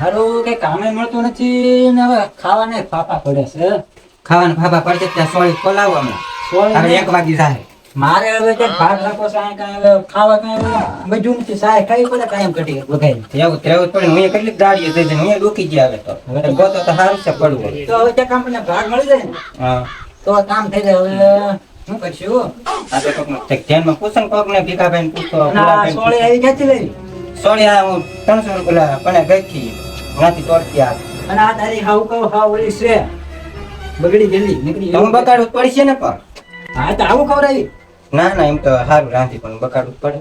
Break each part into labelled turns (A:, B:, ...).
A: હારું કઈ કામે મળતું નથી ને હવે ખાવાને ફાફા પડે છે.
B: ખાવાને ફાફા પડશે ત્યાં સોળી ખોલાવો
A: સોળી
B: એક વાગી જાય.
A: મારે હવે કઈ ભાત રાખો સાહેબ કાંઈ હવે ખાવા કાંઈ બધું નથી સાહેબ કઈ પડે કાયમ કટી વગાઈ
B: એવું ત્રેવું પડે હું કેટલીક દાડીએ થઈ જાય હું ડૂકી ગયા હવે તો. હવે ગોતો તો સારું છે પડવું
A: તો હવે ત્યાં કામ ભાગ મળી જાય ને?
B: હા.
A: તો કામ થઈ જાય હવે. શું કરશું?
B: આ તો ધ્યાનમાં પૂછો ને કોકને ભીખાભાઈને પૂછો
A: સોળી આવી જતી
B: લઈ? સોળી હું ત્રણસો રૂપિયા પણ ગઈથી ત્યાંથી તોડતી આવે
A: અને આ તારી હાવ કહું હાવ ઓલી છે. બગડી ગયેલી નીકળી
B: તમે બગાડવું પડશે ને પણ.
A: હા તો આવું ખવડાવી?
B: ના ના એમ તો સારું રાંધી પણ બગાડવું પડે.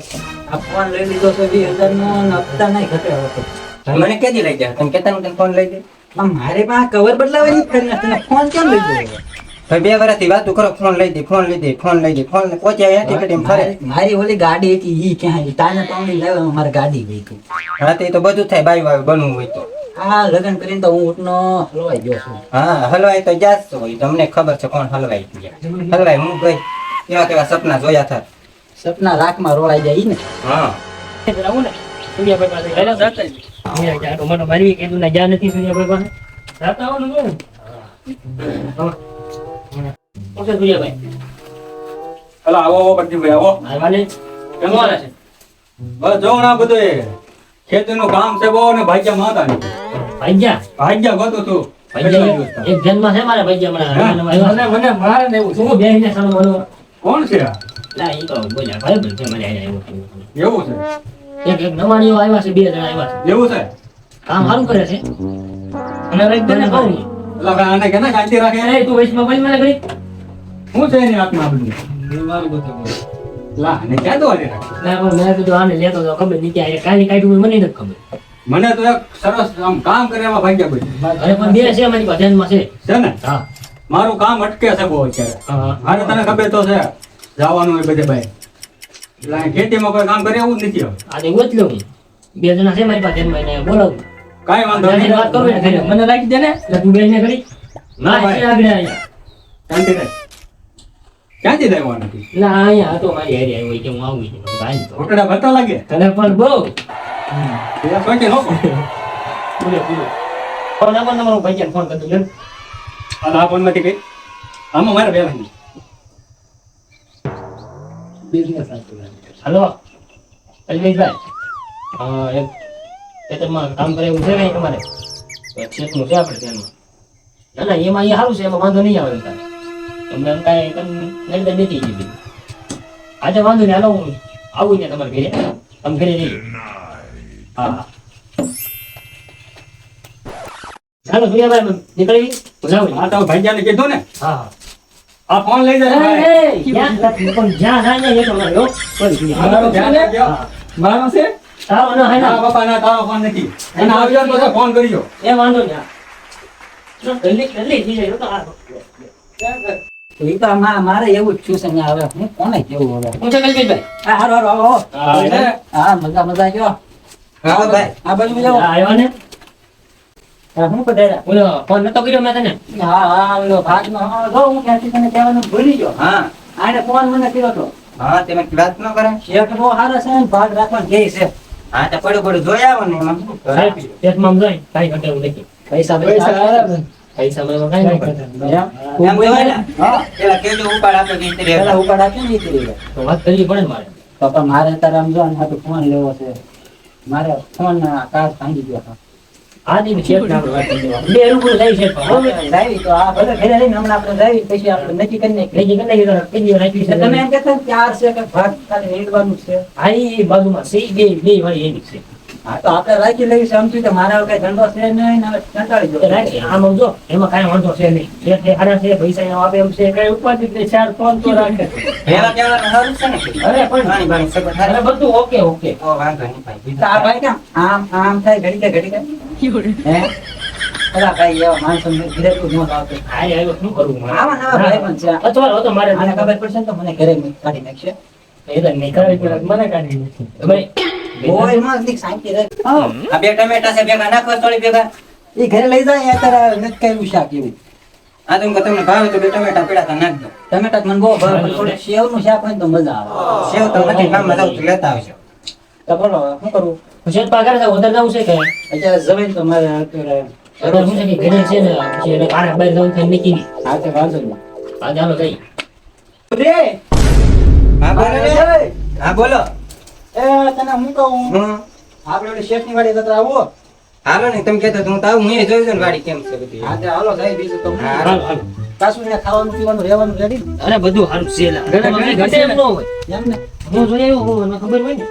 A: આ ફોન લઈ લીધો છે વીસ હજાર નો ને હપ્તા નહીં ઘટે હવે
B: મને કેદી લઈ જાય તમે કેતા તને ફોન લઈ દે?
A: મારે પાસે કવર બદલાવાની ને ફોન કેમ લઈ ગયો?
B: બે વર્ષથી વાતું કરો ફોન લઈ દે ફોન લઈ દે ફોન લઈ દે ફોન હેઠી ઘડીમાં ફરે.
A: મારી મારી ઓલી ગાડી હતી ઈ ક્યાં હતી? તાને પાણી લેવા મારી ગાડી ગઈ તું
B: હા તે તો બધું થાય બાઈ વાવી બનવું હોય તો.
A: આ લગ્ન કરીને તો હું ઊંટનો હલવાઈ ગયો છું.
B: હા હલવાઈ તો જાસ હોય તમને ખબર છે કોણ હલવાઈ ગયા હલવાઈ હું ભાઈ કેવા કેવા સપના જોયા થા.
A: સપના રાખમાં રોળાઈ જાય ઈ ને.
B: હા.
C: આવું ને સૂર્યાભાઈ પાસે ગયેલા જાતો મને મારવી કીધું ને જ્યાં નથી પાસે જાતા આવો ને. હા. ઓકે સૂર્યાભાઈ
D: હાલો આવો આવો પ્રદીપભાઈ આવો.
C: આવ્યા કેમ છે?
D: બસ જો ને બધું એ ખેતીનું કામ છે બહુ ને ભાગ્યા માતા
C: ભાગ્યા?
D: ભાગ્યા ગોતું તું.
C: એક જન્મ છે મારા ભાગ્યા
D: હા,
C: મને મને મારે ને એવું શું બેહીને
D: કોણ છે? આ?
C: એ તો બોલ્યા ભાઈ બંધ છે મને અહીંયા એવું
D: છે?
C: એક એક નવાણીઓ આવ્યા છે બે જણા આવ્યા છે.
D: એવું છે?
C: કામ સારું કરે છે. અને હવે તને કહું.
D: એટલે કે ના કેને શાંતિ રાખે?
C: એ તું વૈષ્ણવ બોલ મને ઘડી
D: શું છે એની આત્મા આ બધું લા ને ક્યાં દોડી રાખે?
C: ના પણ મેં કીધું આને લેતો તો ખબર નહીં આ કાલી કાઢ્યું મને નથી ખબર.
D: મને તો એક સરસ આમ કામ કરવામાં એમાં ભાગ્યા ભાઈ
C: અરે પણ બે છે અમારી પાસે ધ્યાનમાં છે.
D: છે ને?
C: હા.
D: મારું કામ અટકે છે બહુ અત્યારે.
C: હા
D: મારે તને ખબર તો છે જવાનું હોય બધે ભાઈ એટલે ખેતીમાં કોઈ કામ કરે એવું જ નથી
C: આજે ઉત લઉં બે જણા છે મારી પાસે એને બોલાવું.
D: કાંઈ વાંધો નહીં.
C: વાત કરું ને ઘરે. મને રાખી દે ને એટલે તું બેસીને ઘડી
D: ના ભાઈ.
C: આગળ અહીંયા
D: શાંતિ રાખ. ક્યાંથી દેવા નથી
C: ના અહીંયા તો મારી હારી આવી હોય કે હું આવું છું. ભાઈ તો.
D: ઘોટડા ભરતા લાગે?
C: તને પણ બહુ.
D: એ નો
C: બોલે બોલે ફોન આપો ને મારો ભાઈ ફોન કરી દઉં.
D: આ આ ફોન નથી કઈ આમાં મારે બે મહિને
C: હલો. અલ્પેશભાઈ હા એક ખેતરમાં કામ કરે એવું છે કઈ તમારે? ખેતનું છે આપણે ધ્યાનમાં ના ના એમાં અહીંયા સારું છે એમાં વાંધો નહીં આવે તારે. તમને એમ કાંઈ કઈ નડતર નથી જીધી આજે વાંધો નહીં હાલો હું આવું ને તમારે ઘરે. તમે ઘરે જઈએ હા હા. ચાલો દુનિયાભાઈ નીકળી. હું જાઉં
D: આ તો ભાઈજાને કીધું ને?
C: હા હા.
D: આ ફોન લઈ જાય
C: જ્યાં નથી, પણ જ્યાં જાય ને એ તો મારે, હો. કોઈ
D: મારો ધ્યાન રાખજો.
C: હા.
D: મારો છે?
C: તારો ના હે
D: ના
C: ના
D: બાપા ના તારો ફોન નથી અને આવજો પછી ફોન કરજો.
C: એ વાંધો નહીં જો જલ્દી જલ્દી થઈ જાય તો આ
A: ઈ તો મારે એવું જ થયું છે ને હવે. હું કોને કેવું હવે?
C: હું છે કલ્પેશભાઈ?
A: હા હારો હારો
C: હા,
A: મજા મજા જો.
B: હા ભાઈ.
A: આ બાજુ જાઓ
C: આવ્યો ને?
A: હું પધાર્યા?
C: ઓલો ફોન નતો કર્યો મેં તને?
A: હા હા ઓલો ભાગનો જો હું ક્યાંથી તને કહેવાનું ભૂલી ગયો.
B: હા.
A: આને ફોન મને કર્યો હતો
B: હા તમે વાત ન કરે?
A: શેઠ બહુ સારા છે ને ભાગ રાખવાનું કે છે.
B: હા તો પડું પડું જોઈ આવો ને એમાં શું કરે?
C: સાહેબ પેટમાં જાય કાંઈ ઘટે એવું નથી.
A: પૈસા
D: પૈસા
A: પૈસા
C: મને કાંઈ
B: ઉપાડ આપે કે ઈતરી
A: પેલા
B: આપે.
A: ઉપાડ આપી ને ઈ કરી દે.
C: તો વાત કરવી પડે મારે.
A: પપ્પા મારે તારે આમ જો ફોન લેવો છે. મારે ફોન કાચ ભાંગી ગયો હતો.
C: આ દી શેઠ ને આપણે વાત કરી દેવા બે રૂપિયા લઈ છે
A: લાવી તો આ ભલે ઘરે રહીને હમણાં આપણે લાવી પછી આપણે નક્કી કરી
C: રાખી છે.
A: તમે એમ કહેતા છે કે ભાગ ખાલી રેડવાનું છે?
C: આ ઈ બાજુમાં સી બે બે વાળી એની છે.
A: હા તો આપણે રાખી લઈએ સમજ્યું કે મારા કઈ ધંધો છે નહીં કંટાળી
C: તો રાખી આમ જો એમાં કઈ વાંધો છે નહીં. શેઠ એ છે પૈસા એના આપે એમ છે કઈ ઉપાધિ નહીં ચાર ફોન તો રાખે.
B: પેલા કહેવાનું સારું છે ને
C: અરે પણ
B: પાણી બાણી સગવડ
C: અરે બધું ઓકે ઓકે.
B: ઓ, વાંધો નહીં ભાઈ.
A: તો આ ભાઈ કેમ? આમ આમ થાય ઘડી કે ઘડી કે હે? અલા ભાઈ એવા માણસો ઘરે તું ન આવતો
C: હારે આવ્યો શું કરવું મારે?
A: આવા નવા ભાઈ પણ છે.
C: અથવા હતો મારે
A: આને ખબર પડશે ને તો મને ઘરે કાઢી નાખશે.
C: એટલે નહીં કરાવી મને કાઢી નાખશે ભાઈ
A: કોઈ માં નીક શાંતિ રહે.
B: આ બે ટમેટા છે ભેગા નાખો થોડી ભેગા.
A: એ ઘરે લઈ જાય અત્યારે નથી કર્યું શાક એવું.
B: આ તો તમને ભાવે તો બે ટમેટા પીડા તો નાખ દો
A: ટમેટા મને બહુ ભાવે પણ થોડું સેવનું શાક હોય તો મજા આવે.
B: સેવ તો નથી ગામમાં જાવ તો લેતા આવજો.
A: તો બોલો શું કરું?
C: શેઠ પા ઘરે જાવ જવું છે કે?
A: અત્યારે જમીન તો મારે અત્યારે
C: અત્યારે છે કે ઘરે છે ને પછી એને બહાર જવાનું થાય નીકળી
A: હા તો વાંધો નહીં.
C: આજે હાલો જઈએ.
B: હા બોલો. હા બોલો.
A: એ તને હું કહું. આપણે ઓલી શેઠની વાડી જતા આવો.
B: હાલો ને તમે કહેતા હું તો હું એ જોઈ જોઈને વાડી કેમ છે બધી?
A: હા હાલો જાય બીજું તો
C: હાલો હાલો.
A: પાછું એને ખાવાનું પીવાનું રહેવાનું રેડી
C: અરે બધું સારું છે લા.
A: ઘરે
C: તમારે
A: ઘરે
C: ઘટે એમ ન હોય.
A: એમ ને?
C: હું જોઈ આવ્યો હું મને ખબર હોય ને.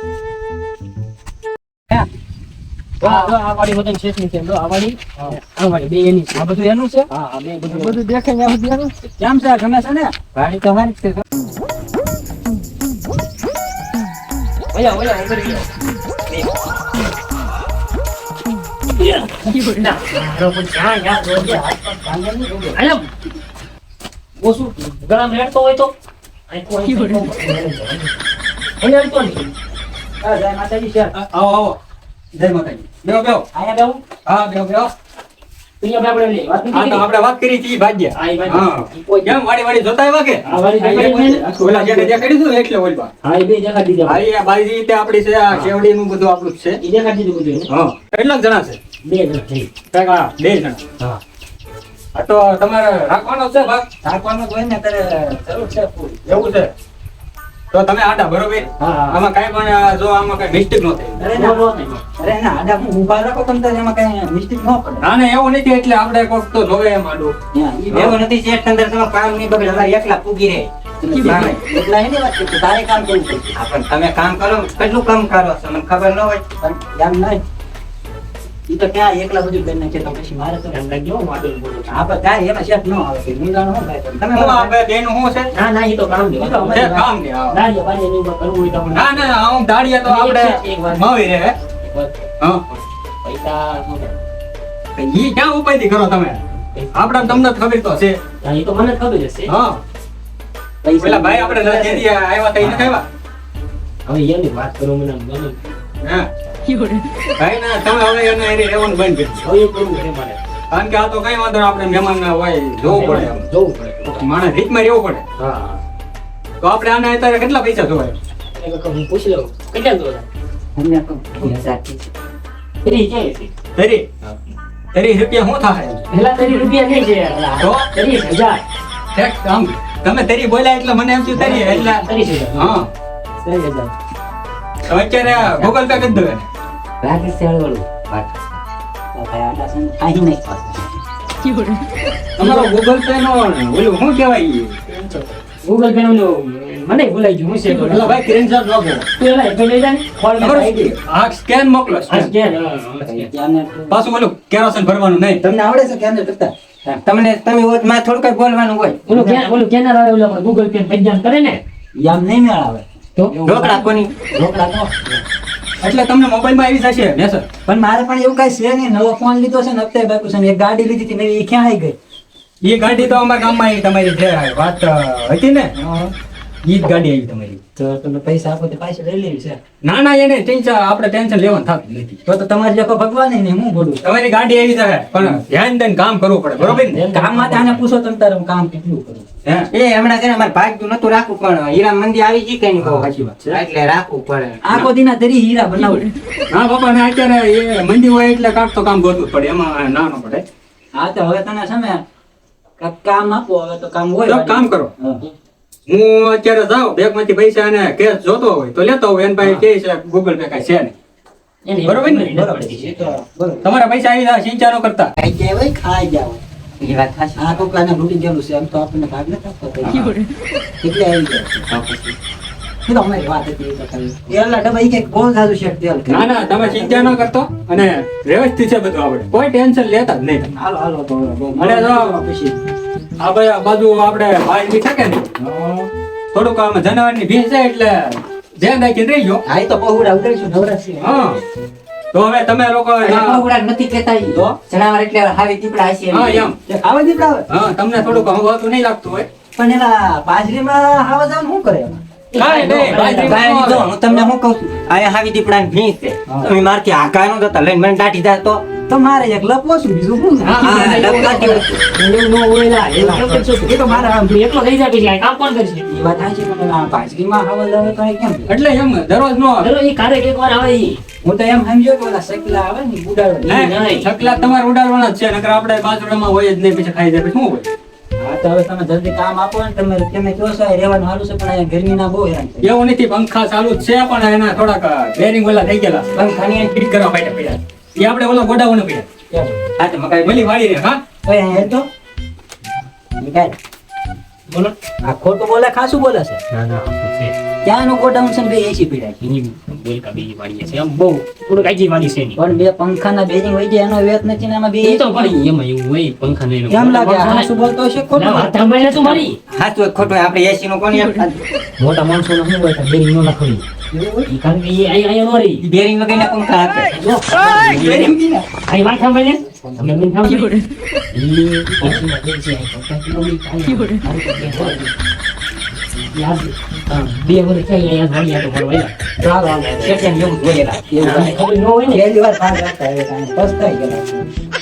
C: આ વાડી બધાની શેઠની છે. આ વાડી આ વાડી બે એની
A: આ બધું એનું છે?
C: હા બે બધું
A: બધું દેખાય ને આ બધું એનું? કેમ છે ગમે છે ને? વાડી તો હારી જ છે.
C: રેડતો નહીં.
A: હા જય માતાજી
D: જય માતાજી બેહો બેહો
A: અહીંયા બેહું
D: હા બેહો બેહો
C: આપણે. વાત
D: કરી. હતી ભાગ્ય.
C: એ
D: કેમ વાડી વાડી જોતા આવ્યા કે?
C: જ ને?
D: એટલે
C: હા, બે દીધા.
D: હા એ રીતે છે આ બધું આપણું છે.
C: ઈ દેખાડી દીધું બધું
D: હા. કેટલાક જણા છે?
C: બે જણા
D: બે.
C: હા.
D: આ તો તમારે રાખવાનો છે ભાગ?
A: રાખવાનું હોય ને ત્યારે જરૂર છે
D: એવું છે? તો તમે આડા બરોબર. આમાં કઈ પણ જો આમાં કઈ મિસ્ટેક ન થાય.
A: અરે
C: નો,
A: આડા હું ઊભા રાખો તમ તારે એમાં કઈ મિસ્ટેક ન પડે.
D: ના ના એવું નથી એટલે આપણે કોક તો જોવે એમ આડું.
B: એવું નથી શેઠ અંદર તમારે કામ નહીં બગડે અમારે એકલા પૂગી રહે.
A: એટલા એની વાત તારે કામ કરવું પડશે
B: તમે કામ કરો કેટલું કામ કરો છો? મને ખબર ન હોય
A: પણ એમ નહીં. ઈ તો ક્યાં એકલા બધું કરી નાખે તો પછી મારે તો
C: એમ લાગ્યો નહીં બોલો.
A: હા પણ કાંઈ એમાં શેફ ન આવે છે. હું જાણું તમે
D: હું આ બેન હું છે?
C: ના ના એ તો કામ નહીં.
D: કામ નહીં.
C: દાડિયા બાડિયા નહીં કરવું હોય તો
D: ના ના હું દાડિયા તો આપણે. માવી રહે હા?
C: પૈસા
D: ઈ ક્યાં ઉપાયથી કરો તમે? આપણે તમને ખબર તો છે.
C: એ તો મને ખબર છે
D: હા. પેલા ભાઈ આપણે આવ્યા હતા ઈ નથી આવ્યા?
C: હવે એની વાત કરો મને ગમે.
D: હા. ભાઈ ના તમે હવે એને એને રહેવાનું બંધ કરી
C: હવે કરવું છે મારે.
D: કારણ કે આ તો કઈ વાંધો આપણે મહેમાન ના હોય જોવું પડે.
C: જોવું પડે.
D: માણસ રીતમાં રહેવું પડે.
C: હા.
D: તો આપણે આને અત્યારે કેટલા પૈસા જોવાય
C: હું પૂછી લઉં. કેટલા
A: અમને કહું,
D: તરી તરી? રૂપિયા શું થાય?
C: પેલા ત્રીસ રૂપિયા નહીં છે
D: તો?
C: ત્રીસ હજાર.
D: આમ તમે તરી બોલ્યા એટલે મને એમ થયું તરી એટલે હા.
A: ત્રણ હજાર.
D: તો અત્યારે ગૂગલ પે કરી દો.
A: રાખી.
D: તમારો ગૂગલ પે નો ઓલું શું કહેવાય
C: ગૂગલ પે નું મને ભૂલાઈ ગયું હું છે
D: કરો ભાઈ.
C: પેલા લઈ જાય ફોન
D: આ scan મોકલો
C: સ્કેન
D: પાછું ઓલું કેરોસીન ભરવાનું નહીં.
A: તમને આવડે છે કરતા?
B: તમને તમે માં થોડું બોલવાનું હોય.
C: ઓલું કેન ઓલું કેનાર આવે ઓલું આપણે ગૂગલ પે પૈસા કરે ને?
A: ઈ નહીં મેળ આવે.
C: તો?
B: રોકડા કોની?
A: રોકડા તો
D: એટલે તમને મોબાઈલમાં આવી જશે? મેસેજ
A: પણ મારે પણ એવું કઈ છે નહીં. નવો ફોન લીધો છે ને અત્યારે બાપુ છે એક ગાડી લીધી હતી મેં એ ક્યાં આવી ગઈ?
D: એ ગાડી તો અમારા ગામમાં આવી તમારી જે વાત હતી ને? ઈ જ ગાડી આવી તમારી.
A: તો તમે પૈસા આપો તો પૈસા લઈ લેવી છે.
D: ના ના એને ટેન્શન આપણે ટેન્શન લેવાનું થતું નથી.
A: તો તો તમારી ભગવાન ને હું બોલું?
D: તમારી ગાડી આવી જાય પણ ધ્યાન દઈને કામ કરવું પડે બરોબર ને?
A: કામમાં આને પૂછો તમે તારે કામ કેટલું કરું.
B: એ હમણાં છે ને અમારે ભાગ્યું નતું રાખવું પણ હીરા મંદી આવી ગઈ કઈ કહો સાચી વાત છે. એટલે રાખવું પડે.
A: આખો દિના તરી હીરા બનાવડે
D: હા બાપા ને અત્યારે એ મંદી હોય એટલે કાક તો કામ ગોતવું પડે એમાં ના ન પડે.
A: હા તો હવે તને છે કામ આપો હવે તો કામ હોય
D: કામ કરો.
A: હા.
D: અત્યારે જાઉં બેંકમાંથી પૈસા અને કેશ જોતો હોય તો લેતો હોય એને પાસે કે છે ગૂગલ પે કઈ છે નહીં. બરોબર ને?
A: બરોબર. છે તો બરોબર.
D: તમારા પૈસા આવી જાય સિંચા નો કરતા.
A: ખાઈ જાય હોય ખાઈ જાય
B: એ વાત સાચી.
A: આ કોક આને ગયેલું છે એમ તો આપણને ભાગ નથી આપતો એટલે આવી જાય છે. તો અમારી વાત હતી એ તો ડબ્બા ઈ બહુ જાજુ છે તેલ
D: ના ના તમે ચિંતા ન કરતો અને વ્યવસ્થિત છે બધું આપણે. કોઈ ટેન્શન લેતા જ નહીં.
A: હાલો હાલો તો
D: અને
A: પછી
D: આ ભાઈ આ બાજુ આપણે ભાઈ ની છે ને થોડુંક આમ જનાવરની ભીંસ છે એટલે ધ્યાન રાખીને રહી ગયો.
A: હા તો પહોળા ઉતરીશું નવરાશી
D: હા. તો હવે તમે લોકો
B: પહોળા નથી કહેતા ઈ.
A: તો?
B: જનાવર એટલે હાવી દીપડા હશે
D: હા એમ.
A: ખાવા દીપડા આવે
D: હા તમને થોડુંક હંગવાતું નહીં લાગતું હોય.
A: પણ એલા બાજરીમાં ખાવા જાવ શું કરે?
B: હું તમને શું કહું છું? અહીંયા હાવી દીપડા ભીંસ છે. તમે મારથી આઘા નો જતા લઈને મને દાટી જાય તો.
A: તમારે એક લપો છું બીજું શું? એ તો મારે
C: એકલો થઈ જાય કામ કોણ કરશે?
A: એ વાત છે પણ આ હવલ હવે તો કેમ?
D: એટલે એમ દરરોજ નો
C: દરરોજ ઈ ક્યારેક એકવાર આવે.
A: હું તો એમ સમજો કે ઓલા સકલા આવે ને ઉડાડો
D: સકલા તમારે ઉડાડવાના જ છે નકર આપણે બાજુડામાં હોય જ નહીં પછી ખાઈ જાય પછી શું હોય?
A: તો હવે તમે જલ્દી કામ આપો ને તમે તમે કહો છો એ રહેવાનું સારું છે પણ અહીંયા ગરમી ના બહુ હેરાન
D: એવું નથી પંખા ચાલુ જ છે પણ એના થોડાક બેરિંગ ઓલા થઈ ગયેલા. પંખાની ફિટ કરવા માટે પડ્યા. એ આપણે ઓલો ગોડાઉન પડ્યા.
B: હા તો મકાઈ
D: મળી વાળી રે હા?
A: ઓય હે તો. મકાઈ
C: બોલો.
A: આ ખોટું બોલે ખાસું બોલે છે.
C: ના, ના, ક્યાંનો છે.
A: ગોડાઉન છે બે એસી પીડાય.
C: બોલકા બીજી વાળી છે. આમ બહુ થોડું કાજી વાળી છે
A: પણ બે પંખાના બેરિંગ હોય જાય એનો વેત નથી ને એમાં બે.
C: તો પણ એમાં એવું હોય, પંખા નહીં
A: કેમ લાગે ખાસું બોલતો છે
C: ના,
A: ખોટું
C: વાત સાંભળીને તું મારી.
B: હા તો ખોટું આપણે એસી નો કોની?
C: મોટા માણસો નો શું હોય તો બેરી નો નાખવી ઈ કારણ કે ઈ નો રહી
B: બેરિંગ વગરના પંખા આપે બેરિંગ વિના.
C: આ વાત સાંભળીને તમે મને સાંભળી? ઈ છે આ પંખા બી કાંઈ બે વર્ષ થઈ અહીંયા વાળી આટો મારવા આવ્યા.
A: ચાલો હાલો.
B: એવું
C: હોય ને,
A: પહેલી વાર ભાગ રાખતા પસ્તાઈ ગયા